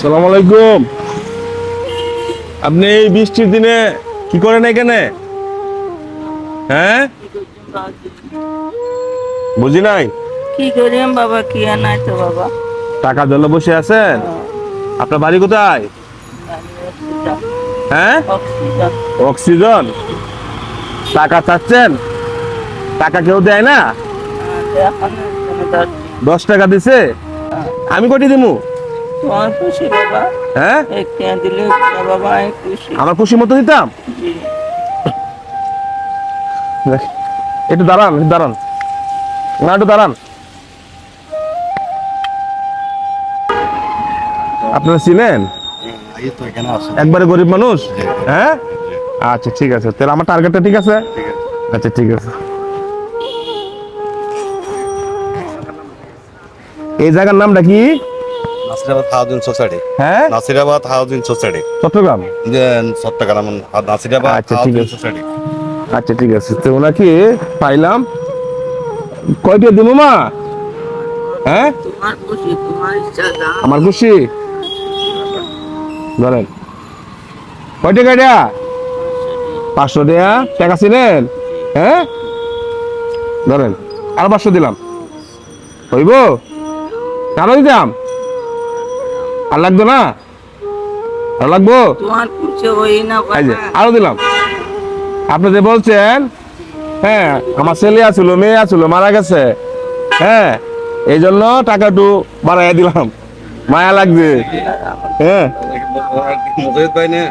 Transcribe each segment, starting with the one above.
সালাম আলাইকুম। আপনি এই বৃষ্টির দিনে কি করেন এখানে? হ্যাঁ? বুঝি নাই? কি করিম বাবা কি আর নাই তো বাবা। টাকার জন্য বসে আছেন? আপনার বাড়ি কোথায়? হ্যাঁ? অক্সিজেন। টাকা চাচ্ছেন? টাকা কেউ দেয় না? এখানে দশ টাকা দিছে? আমি কটি দিমু? হ্যাঁ? আমার খুশি মতো দিতাম? একটু দাঁড়ান একটু দাঁড়ান। না একটু দাঁড়ান। আপনারা ছিলেন একবারে গরিব মানুষ? হ্যাঁ? আচ্ছা ঠিক আছে। তাহলে আমার টার্গেটটা ঠিক আছে। আচ্ছা ঠিক আছে। এই জায়গার নামটা কি? Nasirabad housing society. হ্যাঁ? Nasirabad housing society. চট্টগ্রাম? যে চট্টগ্রাম নাসিরাবাদ আচ্ছা, ঠিক আছে। সোসাইটি। আচ্ছা ঠিক আছে। তো ওনাকে পাইলাম। কয়টা দিব মা? হ্যাঁ? আমার খুশি। ধরেন। কয় টাকা পাঁচশো দেয়া। টাকা ছিলেন? হ্যাঁ? ধরেন। আর পাঁচশো দিলাম। হইব? কারও দিতাম। আর লাগতো না? আর লাগবো? আরও দিলাম। আপনি যে বলছেন হ্যাঁ আমার ছেলে আছিল মেয়ে আছিল মারা গেছে। হ্যাঁ এই জন্য টাকা একটু বাড়াইয়া দিলাম। মায়া লাগবে হ্যাঁ। মুজাহিদ ভাই না।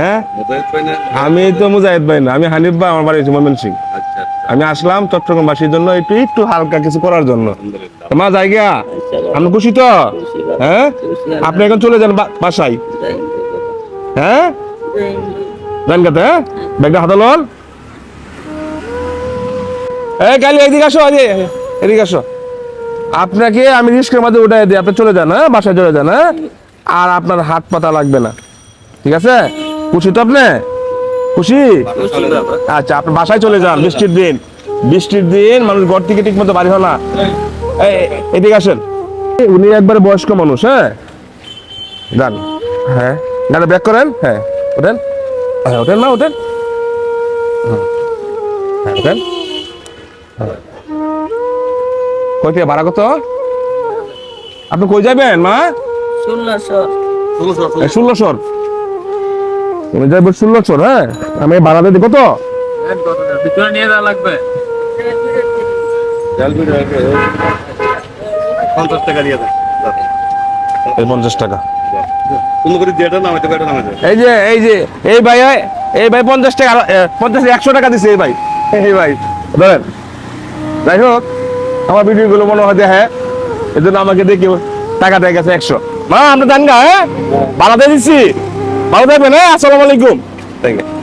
হ্যাঁ? মুজাহিদ ভাই না। আমি তো মুজাহিদ ভাই না আমি হানিফ ভাই আমার বাড়ি হচ্ছে সিং আচ্ছা। আমি আসলাম চট্টগ্রামবাসীর জন্য একটু একটু হালকা কিছু করার জন্য। মা জায়গা আপনি খুশি তো? হ্যাঁ? আপনি এখন চলে যান বাসায়। হ্যাঁ? যান কাতে হ্যাঁ? ব্যাগটা হাতে লন এই কালি এদিকে আসো এদিকে আসো। আপনাকে আমি রিস্কের মধ্যে উঠাই দিই আপনি চলে যান হ্যাঁ? বাসায় চলে যান হ্যাঁ? আর আপনার হাত পাতা লাগবে না। ঠিক আছে? খুশি তো আপনি? খুশি? আচ্ছা আপনি বাসায় চলে যান বৃষ্টির দিন। বৃষ্টির দিন মানুষ ঘর থেকে ঠিক মতো বাড়ি হয় না। এদিকে আসেন। উনি একবারে বয়স্ক মানুষ হ্যাঁ? যান। হ্যাঁ। গাড়ি ব্যাক করেন? হ্যাঁ। ওঠেন। হ্যাঁ ওঠেন না ওঠেন। হ্যাঁ ওঠেন। ভাড়া কত? আপনি কই যাবেন মা? ষোলোশো। ষোলোশোর উনি যাবেন ষোলোশোর হ্যাঁ? আমি ভাড়া দিয়ে দিব তো। ভিতরে নিয়ে যাওয়া লাগবে পঞ্চাশ টাকা। দিয়ে এই পঞ্চাশ টাকা যে এই যে এই ভাই এই ভাই পঞ্চাশ টাকা পঞ্চাশ একশো টাকা দিছে এই ভাই। এই ভাই ধরেন। যাই হোক আমার ভিডিও গুলো মনে হয় হ্যাঁ এই জন্য আমাকে দেখি টাকা দিয়ে গেছে একশো। মা আমরা দেন গা হ্যাঁ? বাড়াতে দিচ্ছি ভালো থাকবেন হ্যাঁ? আসসালামু আলাইকুম। Thank you